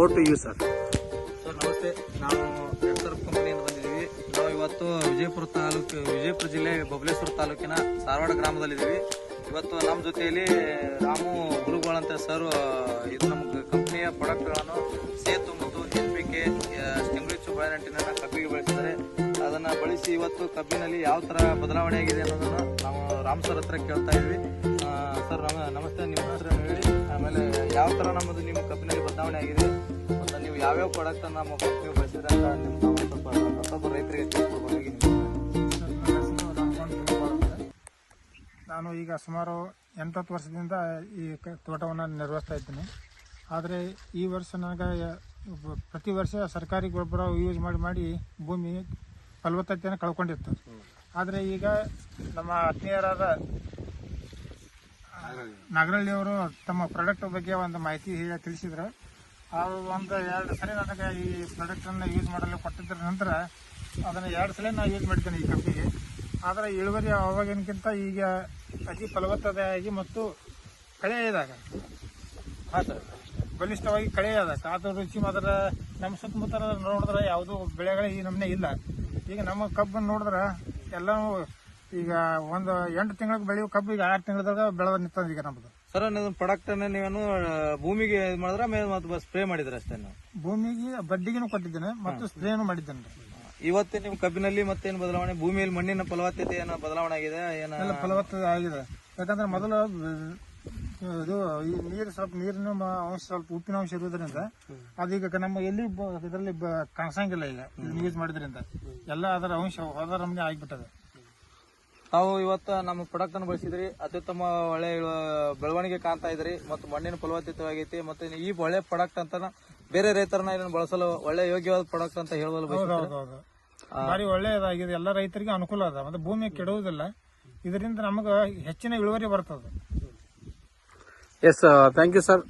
O to you sir sir ನಮಸ್ತೆ. ನಾವು ಎಡ್ಸರ್ ಕಂಪನಿಯಿಂದ ಬಂದಿದ್ದೀವಿ. ನಾವು ಇವತ್ತು ವಿಜಯಪುರ ತಾಲೂಕು, ವಿಜಯಪುರ ಜಿಲ್ಲೆ ಬಬಲೇಶ್ವರ ತಾಲೂಕಿನ ಸಾರವಾಡ ಗ್ರಾಮದಲ್ಲಿದ್ದೀವಿ. ಇವತ್ತು ನಮ್ಮ ಜೊತೆಯಲ್ಲಿ ರಾಮು ಗುರುಗಳು ಅಂತ ಸರ್ ಇದು ನಮ್ಮ ಕಂಪ್ನಿಯ ಪ್ರಾಡಕ್ಟ್ಗಳನ್ನು ಸೇತು ಮತ್ತು ಎನ್ ಪಿ ಕೆ ಸ್ಟಿಂಗ್ಲಿಚ್ಚು ಬಯನಟ್ಟಿನ ಕಬ್ಬಿಗೆ ಬಳಸಿದ್ದಾರೆ. ಅದನ್ನು ಬಳಸಿ ಇವತ್ತು ಕಬ್ಬಿನಲ್ಲಿ ಯಾವ ಥರ ಬದಲಾವಣೆ ಆಗಿದೆ ಅನ್ನೋದನ್ನು ನಾವು ರಾಮ್ ಸರ್ ಹತ್ರ ಕೇಳ್ತಾ ಇದ್ವಿ. ಸರ್ ನಮ, ನಮಸ್ತೆ, ನಿಮ್ಮ ಹತ್ರ ಹೇಳಿ? ಆಮೇಲೆ ಯಾವ ಥರ ನಮ್ಮದು ನಿಮ್ಮ ಕಬ್ಬಿನಲ್ಲಿ ಬದಲಾವಣೆ ಆಗಿದೆ? ಯಾವ್ಯಾವ ಪ್ರಾಡಕ್ಟ್ ನಮ್ಮ ಕಂಪ್ನಿ ಬಳಸಿದ್ರೆ ಅಂತ ಸ್ವಲ್ಪ ರೈತರಿಗೆ ನಾನು ಈಗ ಸುಮಾರು ಎಂಟತ್ತು ವರ್ಷದಿಂದ ಈ ತೋಟವನ್ನು ನಿರ್ವಹಿಸ್ತಾ ಇದ್ದೀನಿ. ಆದರೆ ಈ ವರ್ಷ ನನಗೆ, ಪ್ರತಿ ವರ್ಷ ಸರ್ಕಾರಿ ಗೊಬ್ಬರ ಯೂಸ್ ಮಾಡಿ ಮಾಡಿ ಭೂಮಿ ಫಲವತ್ತತೆಯನ್ನು ಕಳ್ಕೊಂಡಿತ್ತು. ಆದರೆ ಈಗ ನಮ್ಮ ಆತ್ಮೀಯರಾದ ನಾಗರಳ್ಳಿಯವರು ತಮ್ಮ ಪ್ರಾಡಕ್ಟ್ ಬಗ್ಗೆ ಒಂದು ಮಾಹಿತಿ ತಿಳಿಸಿದ್ರು. ಆ ಒಂದು ಎರಡು ಸಲ ನನಗೆ ಈ ಪ್ರಾಡಕ್ಟನ್ನು ಯೂಸ್ ಮಾಡಲು ಕೊಟ್ಟಿದ್ದರ ನಂತರ ಅದನ್ನು ಎರಡು ಸಲ ನಾನು ಯೂಸ್ ಮಾಡ್ತೇನೆ ಈ ಕಬ್ಬಿಗೆ ಆದರೆ ಇಳುವರಿ ಅವಾಗಿನಕ್ಕಿಂತ ಈಗ ಅತಿ ಫಲವತ್ತತೆಯಾಗಿ ಮತ್ತು ಕಳೆಯದಾಗ ಹಾಂ ಸರ್. ಬಲಿಷ್ಠವಾಗಿ ಕಳೆಯದಾಗ ಅದು ರುಚಿ ಮಾತ್ರ ನಮ್ಮ ಸುತ್ತಮುತ್ತ ನೋಡಿದ್ರೆ ಯಾವುದೂ ಬೆಳೆಗಳೇ ಈ ನಮ್ಮನೆ ಇಲ್ಲ. ಈಗ ನಮ್ಮ ಕಬ್ಬನ್ನು ನೋಡಿದ್ರೆ ಎಲ್ಲವೂ ಈಗ ಒಂದು ಎಂಟು ತಿಂಗಳಿಗೆ ಬೆಳೆಯುವ ಕಬ್ಬು ಈಗ ಆರು ತಿಂಗಳದಾಗ ಬೆಳೆದ ನಿಂತದ ಈಗ ನಮ್ದು. ಸರ್ ನೀವು ಪ್ರಾಡಕ್ಟ್ ಅನ್ನ ನೀವೇನು ಭೂಮಿಗೆ ಇದು ಮಾಡಿದ್ರೆ ಮೇಲೆ ಮತ್ತೆ ಸ್ಪ್ರೇ ಮಾಡಿದ್ರೆ ಅಷ್ಟೇ ನೀವು? ಭೂಮಿಗೆ ಬಡ್ಡಿಗೆನೂ ಕೊಟ್ಟಿದ್ದೇನೆ ಮತ್ತು ಸ್ಪ್ರೇನು ಮಾಡಿದ್ದೇನೆ. ಇವತ್ತು ನಿಮ್ಮ ಕಬ್ಬಿನಲ್ಲಿ ಮತ್ತೇನು ಬದಲಾವಣೆ? ಭೂಮಿಯಲ್ಲಿ ಮಣ್ಣಿನ ಫಲವತ್ತತೆ ಏನೋ ಬದಲಾವಣೆ ಆಗಿದೆ ಏನ? ಎಲ್ಲ ಫಲವತ್ತತೆ ಆಗಿದೆ. ಯಾಕಂದ್ರೆ ಮೊದಲು ಬ- ಇದು ಈ ನೀರು ಸ್ವಲ್ಪ ನೀರಿನ ಮ- ಅಂಶ ಸ್ವಲ್ಪ ಉಪ್ಪಿನ ಅಂಶ ಇರುವುದರಿಂದ ಅದೀಗ ನಮ್ಮ ಎಲ್ಲಿ ಇದರಲ್ಲಿ ಕಾಣಿಸಂಗಿಲ್ಲ ಈಗ ಯೂಸ್ ಮಾಡಿದ್ರಿಂದ. ಎಲ್ಲ ಅದರ ಅಂಶ ಹೋದ ನಮ್ಗೆ ಆಗಿಬಿಟ್ಟದೆ. ತಾವು ಇವತ್ತು ನಮ್ಮ ಪ್ರಾಡಕ್ಟ್ ಅನ್ನು ಬಳಸಿದ್ರಿ. ಅತ್ಯುತ್ತಮ ಒಳ್ಳೆ ಬೆಳವಣಿಗೆ ಕಾಣ್ತಾ ಇದ್ರಿ ಮತ್ತು ಮಣ್ಣಿನ ಫಲವತ್ತತೆ ಮತ್ತು ಮತ್ತೆ ಈ ಒಳ್ಳೆ ಪ್ರಾಡಕ್ಟ್ ಅಂತ ಬೇರೆ ರೈತರನ್ನ ಇದನ್ನು ಬಳಸಲು ಒಳ್ಳೆ ಯೋಗ್ಯವಾದ ಪ್ರಾಡಕ್ಟ್ ಅಂತ ಹೇಳಲು ಬಾರಿ ಭಾರಿ ಒಳ್ಳೆಯದಾಗಿದೆ. ಎಲ್ಲ ರೈತರಿಗೆ ಅನುಕೂಲ ಅದ. ಮತ್ತೆ ಭೂಮಿ ಕೆಡುವುದಿಲ್ಲ. ಇದರಿಂದ ನಮಗೆ ಹೆಚ್ಚಿನ ಇಳುವರಿ ಬರ್ತದೆ. Yes thank you sir